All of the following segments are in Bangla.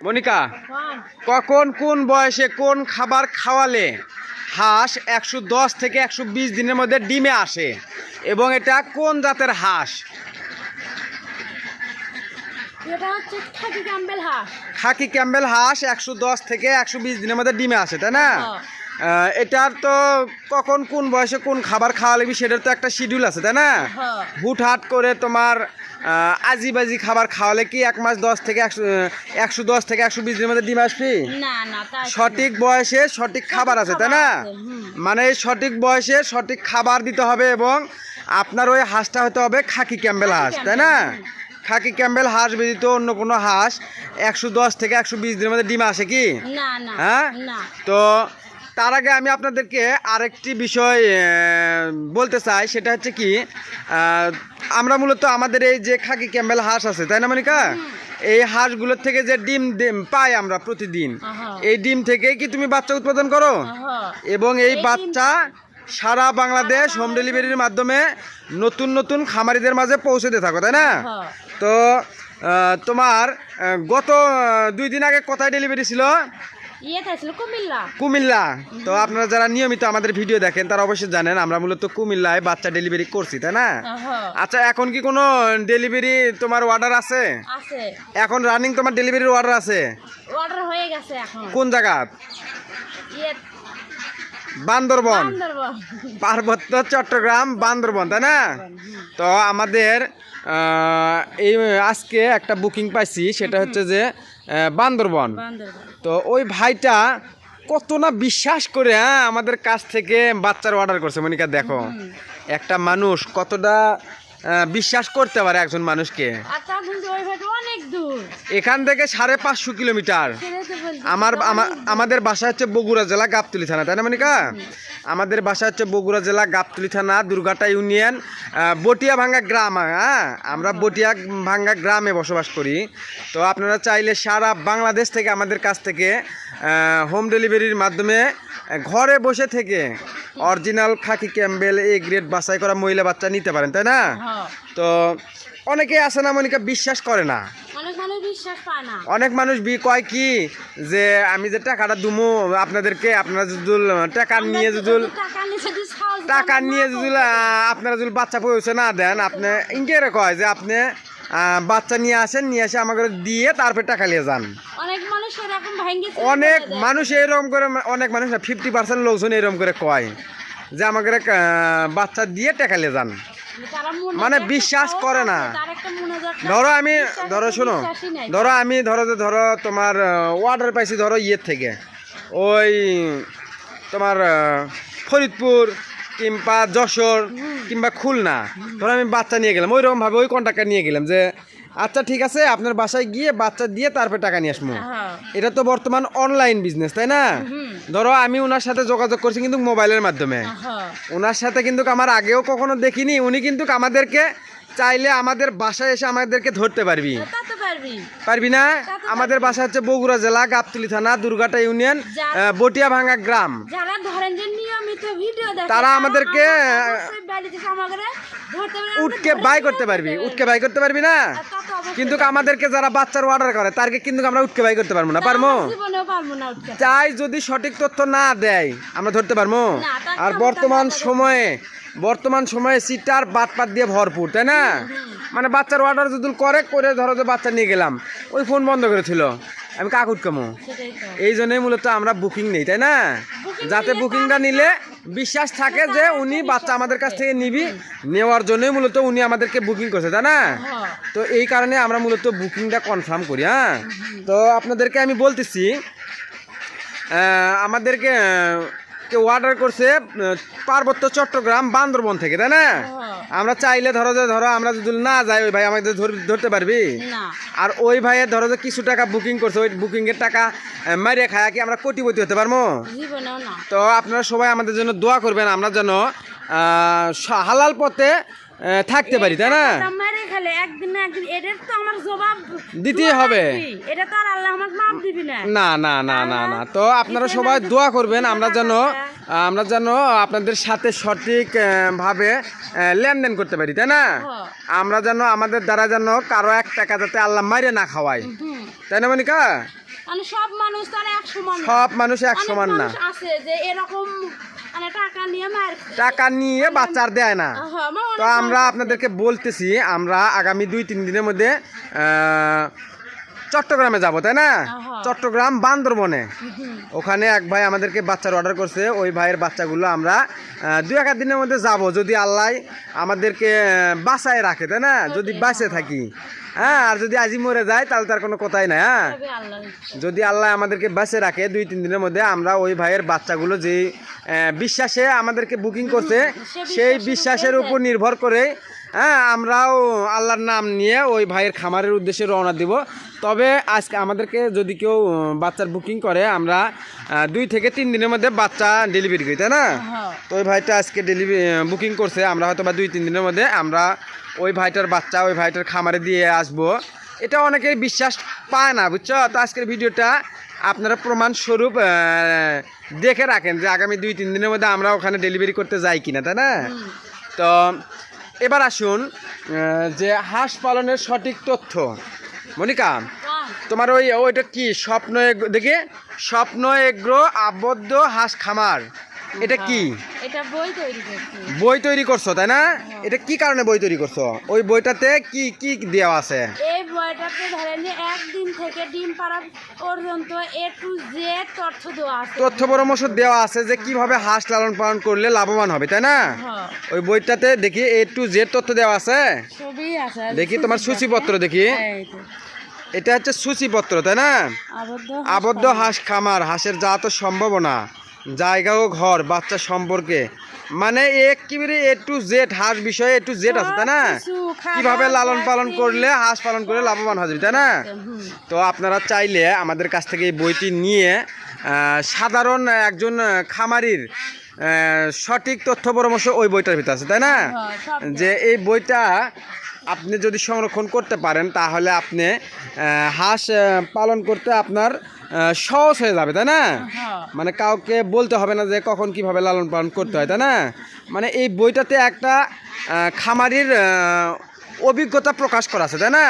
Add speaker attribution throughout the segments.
Speaker 1: মনিকা কখন কোন বয়সে কোন খাবার খাওয়ালে হাঁস একশো দশ থেকে একশো বিশ দিনের মধ্যে ডিমে আসে? এবং এটা কোন জাতের হাঁস?
Speaker 2: খাকি ক্যাম্বেল হাঁস।
Speaker 1: একশো দশ থেকে একশো বিশ দিনের মধ্যে ডিমে আসে তাই না?
Speaker 2: হ্যাঁ।
Speaker 1: এটার তো কখন কোন বয়সে কোন খাবার খাওয়ালে সেটার তো একটা শিডিউল আছে তাই না?
Speaker 2: হ্যাঁ।
Speaker 1: হুটহাট করে তোমার আজি বাজি খাবার খাওয়ালে কি এক মাস দশ থেকে একশো একশো দশ থেকে একশো বিশ দিনের মধ্যে ডিম আসবি সঠিক বয়সে সঠিক খাবার আছে তাই না। মানে সঠিক বয়সে সঠিক খাবার দিতে হবে এবং আপনার ওই হাঁসটা হতে হবে খাকি ক্যাম্বেল হাঁস তাই না? খাকি ক্যাম্বেল হাঁস ব্যতীত অন্য কোনো হাঁস একশো দশ থেকে একশো বিশ দিনের মধ্যে ডিম আসে কি? হ্যাঁ? তো তার আগে আমি আপনাদেরকে আরেকটি বিষয় বলতে চাই সেটা হচ্ছে কি আমরা মূলত আমাদের এই যে খাকি ক্যাম্বেল হাঁস আছে তাই না মনিকা? এই হাঁসগুলোর থেকে যে ডিম ডিম পাই আমরা প্রতিদিন এই ডিম থেকেই কি তুমি বাচ্চা উৎপাদন করো। এবং এই বাচ্চা সারা বাংলাদেশ হোম ডেলিভারির মাধ্যমে নতুন নতুন খামারিদের মাঝে পৌঁছে দিয়ে থাকো তাই না। তো তোমার গত দুই দিন আগে কোথায় ডেলিভারি ছিল?
Speaker 2: কুমিল্লা।
Speaker 1: কুমিল্লা। তো আপনারা যারা নিয়মিত আমাদের ভিডিও দেখেন তারা অবশ্যই জানেন আমরা মূলত কুমিল্লায় বাচ্চা ডেলিভারি করছি তাই না। আচ্ছা এখন কি কোনো ডেলিভারি তোমার অর্ডার আছে? এখন রানিং তোমার ডেলিভারির অর্ডার আছে?
Speaker 2: অর্ডার হয়ে গেছে এখন।
Speaker 1: কোন জায়গা
Speaker 2: ইয়ে
Speaker 1: বান্দরবন। পার্বত্য চট্টগ্রাম বান্দরবন তাই না? তো আমাদের এই আজকে একটা বুকিং পাইছি সেটা হচ্ছে যে বান্দরবন। তো ওই ভাইটা কত না বিশ্বাস করে হ্যাঁ আমাদের কাছ থেকে বাচ্চার অর্ডার করছে। মনিকা দেখো একটা মানুষ কতটা বিশ্বাস করতে পারে একজন মানুষকে?
Speaker 2: দূর।
Speaker 1: এখান থেকে সাড়ে পাঁচশো কিলোমিটার। আমার আমাদের বাসা হচ্ছে বগুড়া জেলা গাবতলি থানা তাই না মনিকা? আমাদের বাসা হচ্ছে বগুড়া জেলা গাবতলি থানা দুর্গাটা ইউনিয়ন বটিয়া ভাঙ্গা গ্রাম হ্যাঁ? আমরা বটিয়া ভাঙ্গা গ্রামে বসবাস করি। তো আপনারা চাইলে সারা বাংলাদেশ থেকে আমাদের কাছ থেকে হোম ডেলিভারির মাধ্যমে ঘরে বসে থেকে original khaki Campbell A grade বাছাই করা মহিলা বাচ্চা নিতে পারেন তাই না?
Speaker 2: হ্যাঁ।
Speaker 1: তো অনেকে আছে না মনিকা বিশ্বাস করে না।
Speaker 2: অনেক মানুষ বিশ্বাস পায় না।
Speaker 1: অনেক মানুষ বি কয় কি যে আমি যে টাকাটা দুমো আপনাদেরকে আপনারা যদি টাকা নিয়ে যদি
Speaker 2: টাকা নিয়ে যদি
Speaker 1: আপনারা যদি বাচ্চা পৌঁছে না দেন আপনি ইনকে কয় যে আপনি বাচ্চা নিয়ে আসেন নিয়ে এসে আমাকে দিয়ে তারপরে টাকা নিয়ে যান।
Speaker 2: অনেক মানুষ এরকম
Speaker 1: করে অনেক মানুষ ফিফটি পার্সেন্ট লোকজন এরকম করে কয় যে আমাকে বাচ্চা দিয়ে টাকা নিয়ে যান।
Speaker 2: মনে
Speaker 1: মানে বিশ্বাস করে না। ধরো আমি ধরো শোনো ধরো আমি ধরো যে ধরো তোমার ওয়ার্ডার পাইছি ধরো ইয়ের থেকে। ওই তোমার ফরিদপুর কিংবা যশোর কিংবা খুলনা। ধরো আমি বাচ্চা নিয়ে গেলাম। ওইরকমভাবে ওই কন্ট্রাক্টার নিয়ে গেলাম যে আচ্ছা ঠিক আছে আপনার বাসায় গিয়ে বাচ্চা দিয়ে তারপরে টাকা নিয়ে আসব।
Speaker 2: হ্যাঁ।
Speaker 1: এটা তো বর্তমান অনলাইন বিজনেস তাই না? ধরো আমি ওনার সাথে যোগাযোগ করছি কিন্তু মোবাইলের মাধ্যমে। ওনার সাথে কিন্তু আমার আগেও কখনো দেখিনি উনি কিন্তু আমাদেরকে চাইলে আমাদের বাসায় এসে আমাদেরকে ধরতে পারবি।
Speaker 2: পারবি।
Speaker 1: পারবি না? আমাদের বাসা হচ্ছে বগুড়া জেলা গাবতলি থানা দুর্গাটা ইউনিয়ন বটিয়া ভাঙ্গা গ্রাম
Speaker 2: যারা ধরেন যে নিয়মিত ভিডিও দেখে
Speaker 1: তারা আমাদেরকে, উঠকে বাই করতে পারবি। উঠকে বাই করতে পারবি না? কিন্তু আমাদেরকে যারা বাচ্চার অর্ডার করে তারকে কিন্তু আমরা উঠকে বাই করতে পারব না পারব? চাই যদি সঠিক তথ্য না দেয় আমরা ধরতে পারব? আর বর্তমান সময়ে বর্তমান সময়ে সিটার বাটপাত দিয়ে ভরপুর তাই না? মানে বাচ্চার অর্ডার যদি করে করে ধরো যে বাচ্চা নিয়ে গেলাম ওই ফোন বন্ধ করেছিল আমি কাক উঠকামো?
Speaker 2: সেটাই
Speaker 1: এই জন্যই মূলত আমরা বুকিং নেই তাই না? যাতে বুকিংটা নিলে বিশ্বাস থাকে যে উনি বাচ্চা আমাদের কাছ থেকে নিবি নেওয়ার জন্যই মূলত উনি আমাদেরকে বুকিং করছে তাই না
Speaker 2: হ্যাঁ।
Speaker 1: তো এই কারণে আমরা মূলত বুকিংটা কনফার্ম করি হ্যাঁ তো আপনাদেরকে আমি বলতেছি আমাদেরকে কেউ অর্ডার করছে পার্বত্য চট্টগ্রাম বান্দরবন থেকে তাই না
Speaker 2: হ্যাঁ।
Speaker 1: আমরা চাইলে ধরো যে ধরো আমরা যদি না যাই ওই ভাই আমাদের ধর- ধরতে পারবি? আর ওই ভাইয়ের ধরো যে কিছু টাকা বুকিং করছে ওই বুকিং এর টাকা মারিয়ে খায়া কি আমরা কোটিপতি হতে পারব? তো আপনারা সবাই আমাদের জন্য দোয়া করবেন আমরা যেন হালাল পথে থাকতে পারি তাই না? দিতেই হবে।
Speaker 2: না।
Speaker 1: না না না না তো আপনারা সবাই দোয়া করবেন আমরা যেন আমরা যেন আপনাদের সাথে সঠিক ভাবে লেনদেন করতে পারি তাই না। আমরা যেন আমাদের দ্বারা যেন কারও এক টাকা যাতে আল্লাহ মারিয়ে না খাওয়াই তাই না মনিকা?
Speaker 2: মানে সব মানুষ এক সমান না।
Speaker 1: সব মানুষ এক সমান না।
Speaker 2: আছে যে এরকম টাকা নিয়ে
Speaker 1: বাচ্চার দেয় না। তো আমরা আপনাদেরকে বলতেছি আমরা আগামী দুই তিন দিনের মধ্যে চট্টগ্রামে যাব তাই না? চট্টগ্রাম বান্দরবনে। ওখানে এক ভাই আমাদেরকে বাচ্চার অর্ডার করছে ওই ভাইয়ের বাচ্চাগুলো আমরা দু এক দিনের মধ্যে যাব যদি আল্লাহ আমাদেরকে বাঁচায় রাখে তাই না? যদি বাঁচে থাকি। হ্যাঁ আর যদি আজি মরে যায় তাহলে তার কোনো কথাই নাই হ্যাঁ। যদি আল্লাহ আমাদেরকে বাসে রাখে দুই তিন দিনের মধ্যে আমরা ওই ভাইয়ের বাচ্চাগুলো যে আহ, বিশ্বাসে আমাদেরকে বুকিং করছে সেই বিশ্বাসের উপর নির্ভর করে হ্যাঁ আমরাও আল্লাহর নাম নিয়ে ওই ভাইয়ের খামারের উদ্দেশ্যে রওনা দিব। তবে আজকে আমাদেরকে যদি কেউ বাচ্চার বুকিং করে আমরা দুই থেকে তিন দিনের মধ্যে বাচ্চা ডেলিভারি করি তাই না?
Speaker 2: হ্যাঁ।
Speaker 1: তো ওই ভাইটা আজকে ডেলিভারি বুকিং করছে আমরা হয়তো বা দুই তিন দিনের মধ্যে আমরা ওই ভাইটার বাচ্চা ওই ভাইটার খামারে দিয়ে আসব। এটা অনেকেই বিশ্বাস পায় না বুঝছ? তো আজকের ভিডিওটা আপনারা প্রমাণস্বরূপ দেখে রাখেন যে আগামী দুই তিন দিনের মধ্যে আমরা ওখানে ডেলিভারি করতে যাই কিনা তাই না? তো এবার আসুন যে হাঁস পালনের সঠিক তথ্য। মনিকা
Speaker 2: হ্যাঁ,
Speaker 1: তোমার ওই ওইটা কি? স্বপ্ন দেখে দেখি স্বপ্ন এগ্রো আবদ্ধ হাঁস খামার। এটা কি?
Speaker 2: এটা বই তৈরি করছি।
Speaker 1: বই তৈরি করছ তাই না? এটা কি কারণে বই তৈরি করছ? ওই বইটাতে কি কি দেওয়া আছে?
Speaker 2: এই বইটাতে ধরেন যে একদিন থেকে ডিম পাড়া পর্যন্ত এ টু জেড তথ্য দেওয়া আছে।
Speaker 1: তথ্য পরামর্শ দেওয়া আছে যে কীভাবে হাঁস লালন পালন করলে লাভবান হবে তাই না?
Speaker 2: হ্যাঁ,
Speaker 1: ওই বইটাতে দেখি এ টু জেড তথ্য দেওয়া আছে।
Speaker 2: ছবি আছে
Speaker 1: দেখি তোমার সূচিপত্র দেখি। এটা হচ্ছে সূচিপত্র তাই না?
Speaker 2: আবদ্ধ
Speaker 1: হাঁস খামার। হাঁসের জাত ও সম্ভাবনা। জায়গা ও ঘর বাচ্চা সম্পর্কে। মানে একেবারে এ টু জেড হাঁস বিষয়ে এ টু জেড আছে তাই না? কীভাবে লালন পালন করলে হাঁস পালন করে লাভবান হবে তাই না? তো আপনারা চাইলে আমাদের কাছ থেকে এই বইটি নিয়ে সাধারণ একজন খামারির সঠিক তথ্য পরামর্শ ওই বইটার ভিতরে আছে তাই না?
Speaker 2: হ্যাঁ,
Speaker 1: যে এই বইটা আপনি যদি সংরক্ষণ করতে পারেন তাহলে আপনি হাঁস পালন করতে আপনার সহজ হয়ে যাবে তাই না?
Speaker 2: হ্যাঁ,
Speaker 1: মানে কাউকে বলতে হবে না যে কখন কীভাবে লালন পালন করতে হয় তাই না? মানে এই বইটাতে একটা খামারির অভিজ্ঞতা প্রকাশ করা আছে তাই না?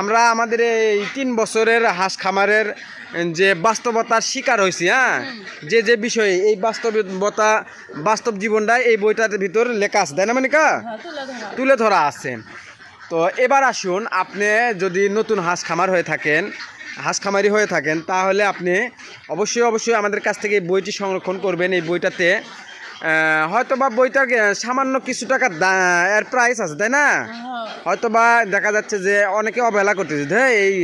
Speaker 1: আমরা আমাদের এই তিন বছরের হাঁস খামারের যে বাস্তবতার শিকার হয়েছি হ্যাঁ? যে যে বিষয়ে এই বাস্তবতা বাস্তব জীবনটা এই বইটার ভিতর লেখা আছে তাই না
Speaker 2: মানে কা
Speaker 1: তুলে ধরা আছে। তো এবার আসুন আপনি যদি নতুন হাঁস খামার হয়ে থাকেন হাঁস খামারি হয়ে থাকেন তাহলে আপনি অবশ্যই অবশ্যই আমাদের কাছ থেকে বইটি সংরক্ষণ করবেন। এই বইটাতে হয়তো বা বইটার সামান্য কিছু টাকা এর প্রাইস আছে তাই না?
Speaker 2: হয়তোবা
Speaker 1: হয়তো বা দেখা যাচ্ছে যে অনেকে অবহেলা করতেছে হ্যাঁ এই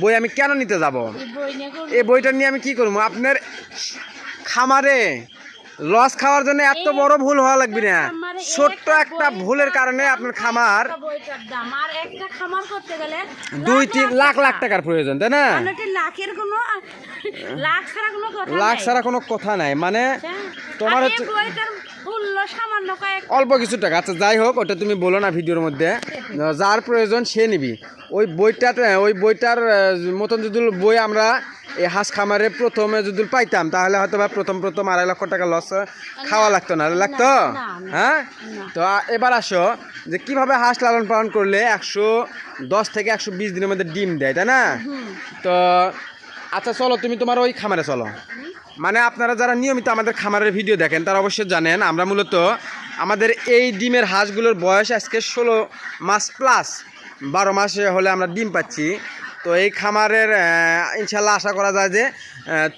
Speaker 1: বই আমি কেন নিতে যাব।
Speaker 2: এই
Speaker 1: বইটা নিয়ে আমি কি করব? আপনার খামারে লস খাওয়ার জন্য এত বড় ভুল হওয়া লাগবে না। ছোট্ট
Speaker 2: একটা
Speaker 1: ভুলের কারণে আপনার খামার দুই
Speaker 2: লাখ
Speaker 1: তিন লাখ লাখ টাকার প্রয়োজন তাই না?
Speaker 2: কোনো লাখ ছাড়া কোনো কথা নাই।
Speaker 1: মানে
Speaker 2: হ্যাঁ।
Speaker 1: তোমার হচ্ছে
Speaker 2: মূল্য সামান্য কয়েক।
Speaker 1: অল্প কিছু টাকা। আচ্ছা যাই হোক ওটা তুমি বলো না ভিডিওর মধ্যে। যার প্রয়োজন সে নিবি। ওই বইটাতে ওই বইটার মতন যদি বই আমরা এই হাঁস খামারে প্রথমে যদি পাইতাম তাহলে হয়তো বা প্রথম প্রথম আড়াই লক্ষ টাকা লস খাওয়া লাগতো না। লাগতো। হ্যাঁ? তো এবার আসো যে কীভাবে হাঁস লালন পালন করলে একশো দশ থেকে একশো বিশ দিনের মধ্যে ডিম দেয় তাই না? তো আচ্ছা চলো তুমি তোমার ওই খামারে চলো। মানে আপনারা যারা নিয়মিত আমাদের খামারের ভিডিও দেখেন, তারা অবশ্যই জানেন, আমরা মূলত আমাদের এই ডিমের হাঁসগুলোর বয়স আজকে ষোলো মাস প্লাস বারো মাসে হলে আমরা ডিম পাচ্ছি। তো এই খামারের ইনশাল্লাহ আশা করা যায় যে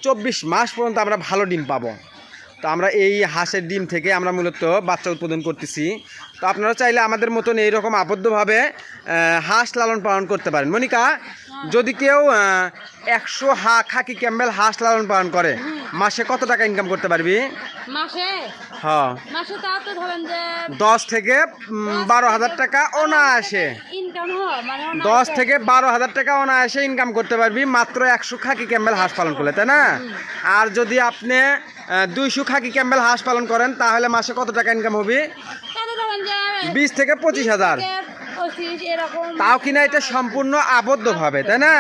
Speaker 1: চব্বিশ মাস পর্যন্ত আমরা ভালো ডিম পাবো। তো আমরা এই হাঁসের ডিম থেকে আমরা মূলত বাচ্চা উৎপাদন করতেছি। তো আপনারা চাইলে আমাদের মতন এইরকম আবদ্ধভাবে হাঁস লালন পালন করতে পারেন। মনিকা যদি কেউ একশো হা খাকি ক্যাম্বেল হাঁস লালন পালন করে মাসে কত টাকা ইনকাম করতে পারবি?
Speaker 2: মাসে?
Speaker 1: হ্যাঁ।
Speaker 2: মাসে তাও তো ধরেন যে
Speaker 1: দশ থেকে বারো হাজার টাকা অনায়াসে।
Speaker 2: মানে ওনার
Speaker 1: দশ থেকে বারো হাজার টাকা অনায়াসে ইনকাম করতে পারবি মাত্র একশো খাকি ক্যাম্বেল হাঁস পালন করলে তাই না? আর যদি আপনি দুইশো খাকি ক্যাম্বেল হাঁস পালন করেন তাহলে মাসে কত টাকা ইনকাম হবে? বিশ থেকে পঁচিশ হাজার। তাও কিনা এটা সম্পূর্ণ আবদ্ধভাবে তাই না?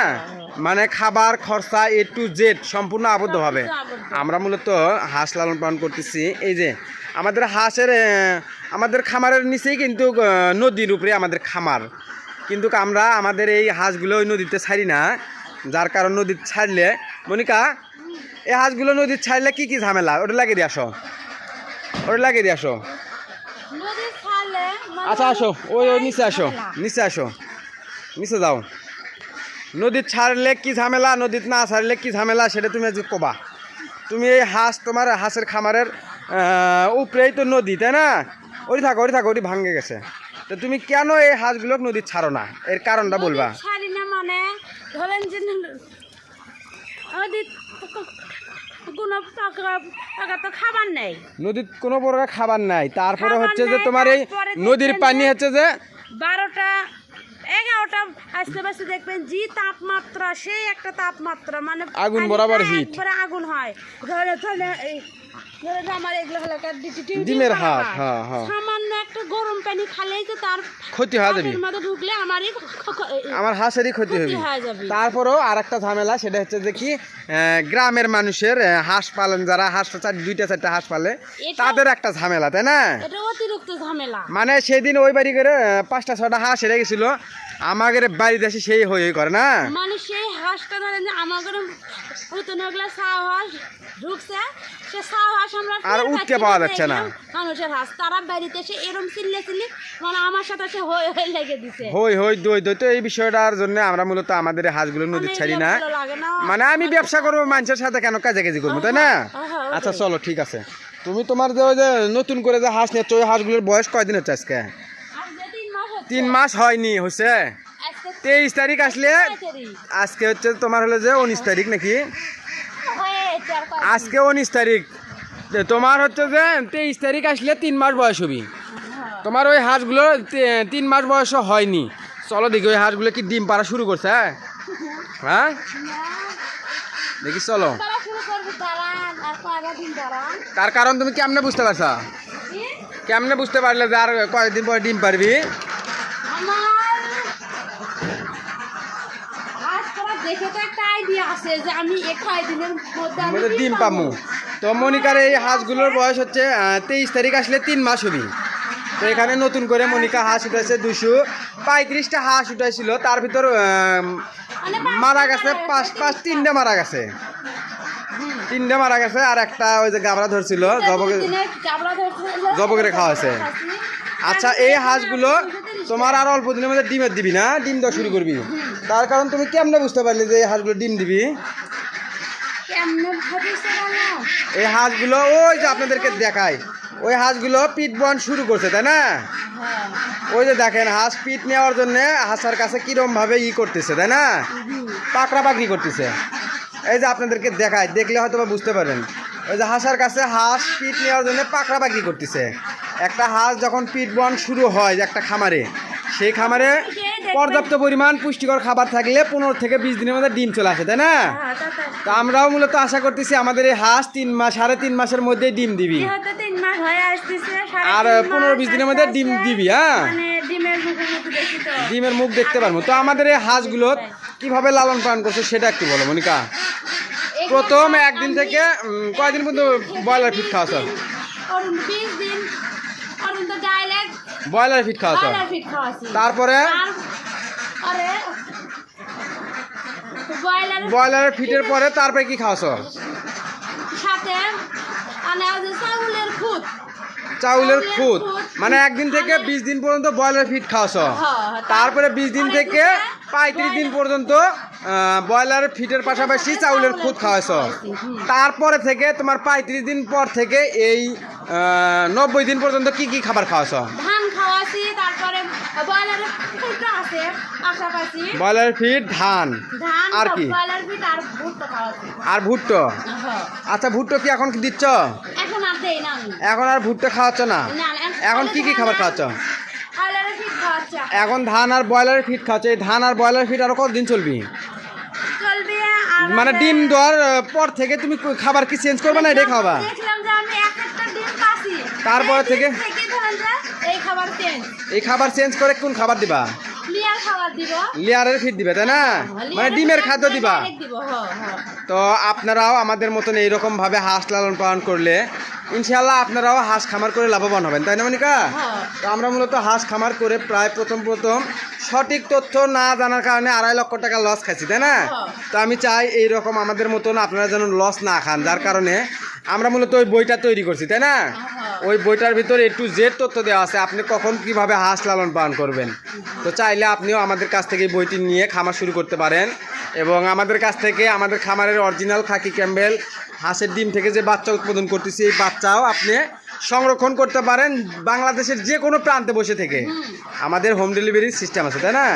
Speaker 1: মানে খাবার খরচা এ টু জেড সম্পূর্ণ আবদ্ধভাবে।
Speaker 2: আবদ্ধ।
Speaker 1: আমরা মূলত হাঁস লালন পালন করতেছি। এই যে আমাদের হাঁসের আমাদের খামারের নিচেই কিন্তু নদীর উপরে আমাদের খামার। কিন্তু আমরা আমাদের এই হাঁসগুলো ওই নদীতে ছাড়ি না। যার কারণ নদীর ছাড়লে মনিকা এই হাঁসগুলো নদীর ছাড়লে কি কি ঝামেলা? ওটা লাগিয়ে দিয়ে আসো। ওটা লাগিয়ে দিয়ে আসো। আচ্ছা আসো। ওই ওই নিচে আসো। নিচে আসো। নিচে যাও। নদীর ছাড়লে কি ঝামেলা নদীর না ছাড়লে কি ঝামেলা সেটা তুমি আজকে কবা। তুমি এই হাঁস তোমার হাঁসের খামারের উপরেই তো নদী তাই না? ওরি থাকো ওরি থাকো ওরি ভাঙে গেছে। তো তুমি কেন এই হাঁসগুলো নদীর ছাড়ো না? এর কারণটা বলবা।
Speaker 2: ছাড়ি না মানে ধরেন যে কোনো টাকা তো খাবার নেই।
Speaker 1: নদীর কোনো প্রকার খাবার নাই। তারপরে হচ্ছে যে তোমার এই নদীর পানি হচ্ছে যে
Speaker 2: বারোটা এগারোটা আসতে পাশে দেখবেন যে তাপমাত্রা সেই একটা তাপমাত্রা মানে
Speaker 1: আগুন বরাবর
Speaker 2: হিট আগুন হয়। ধরে ধরে আমার এগুলো হলো
Speaker 1: ডিমের
Speaker 2: হ্যাঁ,
Speaker 1: হ্যাঁ।
Speaker 2: সামান্য একটা গরম পানি খালেই তো তার
Speaker 1: ক্ষতি হয়ে যাবে।
Speaker 2: মধ্যে ঢুকলে আমারই খ- খ- খ- এই-
Speaker 1: আমার হাঁসেরই ক্ষতি হবে। তারপরেও আর একটা ঝামেলা সেটা হচ্ছে যে কি গ্রামের মানুষের হাঁস পালন যারা হাঁস দুইটা চারটা হাঁস পালে তাদের একটা ঝামেলা তাই না?
Speaker 2: এটা অতিরিক্ত ঝামেলা।
Speaker 1: মানে সেদিন ওই বাড়ি করে পাঁচটা ছটা হাঁস এনে গেছিল আমাদের বাড়িতে এসে সেই হয়ে হয়ে করে না?
Speaker 2: মানে সেই হাঁসটা ধরেন আমাদের পুতন ওগুলা সাও ঢুকছে। সে সাও আমরা
Speaker 1: আর উঠতে পাওয়া যাচ্ছে না।
Speaker 2: মানুষের হাঁস তারা বাড়িতে এসে এরম চিল্লে চিল্লি মানে আমার সাথে সে লেগে দিছে।
Speaker 1: হই হই দই দই তো এই বিষয়টার জন্য আমরা মূলত আমাদের হাঁসগুলো নদীর
Speaker 2: মানে
Speaker 1: ছাড়ি না। মানে আমি ব্যবসা করব মানুষের সাথে কেন কাজে কাজি করব তাই না? আচ্ছা চলো ঠিক আছে। তুমি তোমার যে ওই যে নতুন করে যে হাঁস নিচ্ছ ওই হাঁসগুলোর বয়স কয়দিন হচ্ছে আজকে?
Speaker 2: তিন মাস
Speaker 1: হয়নি হচ্ছে তেইশ তারিখ আসলে আজকে হচ্ছে তোমার হলো যে উনিশ তারিখ নাকি। আজকে উনিশ তারিখ। তোমার হচ্ছে যে তেইশ তারিখ আসলে তিন মাস বয়স হবি।
Speaker 2: হ্যাঁ।
Speaker 1: তোমার ওই হাঁসগুলো তিন মাস বয়সও হয়নি। চলো দেখি ওই হাঁসগুলো কি ডিম পাড়া শুরু করছে হ্যাঁ? হ্যাঁ? দেখি চলো।
Speaker 2: তার
Speaker 1: কারণ তুমি কেমনে বুঝতে পারছ? কেমনে বুঝতে পারলে যে আর কয়েকদিন পরে ডিম পারবি
Speaker 2: আমার আজ তোরা দেখে তো একটা আইডিয়া আছে যে আমি এ কয়দিনের মধ্যে আমি
Speaker 1: আমাদের ডিম পামু। তো মনিকার এই হাঁসগুলোর বয়স হচ্ছে তেইশ তারিখ আসলে তিন মাস হবি। তো এখানে নতুন করে মনিকা হাঁস উঠেছে দুশো পঁয়ত্রিশটা হাঁস উঠাইছিল। তার ভিতর
Speaker 2: মানে
Speaker 1: মারা গেছে পাঁচ পাঁচ তিনটে। মারা গেছে। তিনটে মারা গেছে আর একটা ওই যে গাবড়া ধরছিল জবকে জবকেরে খাওয়া হয়েছে। আচ্ছা এই হাঁসগুলো তোমার আর অল্প দিনের মধ্যে ডিমের দিবি না? ডিম দেওয়া শুরু করবি। তার কারণ তুমি কেমনে বুঝতে পারলি যে এই হাঁসগুলো ডিম দিবি? এই হাঁসগুলো ওই যে আপনাদেরকে দেখায় ওই হাঁসগুলো পিট বন শুরু করছে তাই না?
Speaker 2: হ্যাঁ।
Speaker 1: ওই যে দেখেন হাঁস পিট নেওয়ার জন্য হাঁসার কাছে কিরম ভাবে ই করতেছে তাই না? পাকড়া পাকড়ি করতেছে। এই যে আপনাদেরকে দেখায় দেখলে হয়তো বা বুঝতে পারেন ওই যে হাঁসের কাছে হাঁস পিট নেওয়ার জন্য পাকড়া পাকড়ি করতেছে। একটা হাঁস যখন পিট বন শুরু হয় যে একটা খামারে সেই খামারে পর্যাপ্ত পরিমাণ পুষ্টিকর খাবার থাকলে পনেরো থেকে বিশ দিনের মধ্যে ডিম চলে আসে তাই না?
Speaker 2: তো।
Speaker 1: আমরাও মূলত আশা করতেছি আমাদের এই হাঁস তিন মাস সাড়ে তিন মাসের মধ্যে ডিম দিবি। আর পনেরো বিশ দিনের মধ্যে ডিম দিবি হ্যাঁ?
Speaker 2: মানে ডিমের
Speaker 1: মুখ দেখতে পারব। তো আমাদের এই হাঁসগুলো কীভাবে লালন পালন করছে সেটা একটু বলো মনিকা। প্রথম একদিন থেকে কয়েকদিন কয়দিন পর্যন্ত ব্রয়লার ফিট
Speaker 2: খাওয়া ডাইরেক্ট
Speaker 1: ব্রয়লার ফিট খাওয়া
Speaker 2: ব্রয়লার
Speaker 1: তারপরে?
Speaker 2: তারপরে ব্রয়লার
Speaker 1: ব্রয়লারের ফিটের পরে তারপরে কি খাওয়া
Speaker 2: সাথে চাউলের খুদ
Speaker 1: চাউলের খুদ মানে একদিন থেকে বিশ দিন পর্যন্ত ব্রয়লার ফিট খাওয়াছ।
Speaker 2: হ্যাঁ,
Speaker 1: তারপরে বিশ দিন থেকে পঁয়ত্রিশ দিন পর্যন্ত ব্রয়লার ফিটের পাশাপাশি চাউলের খুদ খাওয়াছ। তারপরে থেকে তোমার পঁয়ত্রিশ দিন পর থেকে এই নব্বই দিন পর্যন্ত কি কি খাবার
Speaker 2: তারপরে পাশাপাশি।
Speaker 1: ব্রয়লার ফিট ধান। আর কি?
Speaker 2: আর ভুট্টা
Speaker 1: আর ভুট্টো?
Speaker 2: হ্যাঁ।
Speaker 1: আচ্ছা ভুট্টো কি এখন কি দিচ্ছ?
Speaker 2: দেই না আমি।
Speaker 1: এখন আর ভুট্টো খাওয়াচ্ছ না? এখন কি কি খাবার খাওয়াচ্ছ? এখন ধান আর ব্রয়লারের ফিট খাওয়াচ্ছ। এই ধান আর ব্রয়লার ফিট আরও কতদিন চলবি? মানে ডিম দেওয়ার পর থেকে তুমি খাবার কি চেঞ্জ করবে না এটাই খাবা তারপরে থেকে?
Speaker 2: এই খাবার চেঞ্জ
Speaker 1: করে কোন খাবার দিব? লেয়ারের ফিট দিবে তাই না? মানে ডিমের খাদ্য দিবা।
Speaker 2: দিব হ হ
Speaker 1: তো আপনারাও আমাদের মতন এইরকম ভাবে হাঁস লালন পালন করলে ইনশাল্লাহ আপনারাও হাঁস খামার করে লাভবান হবেন তাই না মনিকা?
Speaker 2: হ্যাঁ।
Speaker 1: তো আমরা মূলত হাঁস খামার করে প্রায় প্রথম প্রথম সঠিক তথ্য না জানার কারণে আড়াই লক্ষ টাকা লস খাইছি তাই না?
Speaker 2: হ্যাঁ।
Speaker 1: তো আমি চাই এইরকম আমাদের মতন আপনারা যেন লস না খান যার কারণে আমরা মূলত ওই বইটা তৈরি করছি তাই না? ওই বইটার ভিতরে একটু জেড তথ্য দেওয়া আছে। আপনি কখন কীভাবে হাঁস লালন পালন করবেন? তো চাইলে আপনিও আমাদের কাছ থেকে বইটি নিয়ে খামার শুরু করতে পারেন এবং আমাদের কাছ থেকে আমাদের খামারের অরিজিনাল খাকি ক্যাম্বেল, হাঁসের ডিম থেকে যে বাচ্চা উৎপাদন করতেছি, এই বাচ্চাও আপনি সংরক্ষণ করতে পারেন বাংলাদেশের যে কোনো প্রান্তে বসে থেকে। আমাদের হোম ডেলিভারির সিস্টেম আছে, তাই না?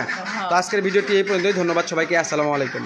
Speaker 1: তো আজকের ভিডিওটি এই পর্যন্তই। ধন্যবাদ সবাইকে। আসসালামু আলাইকুম।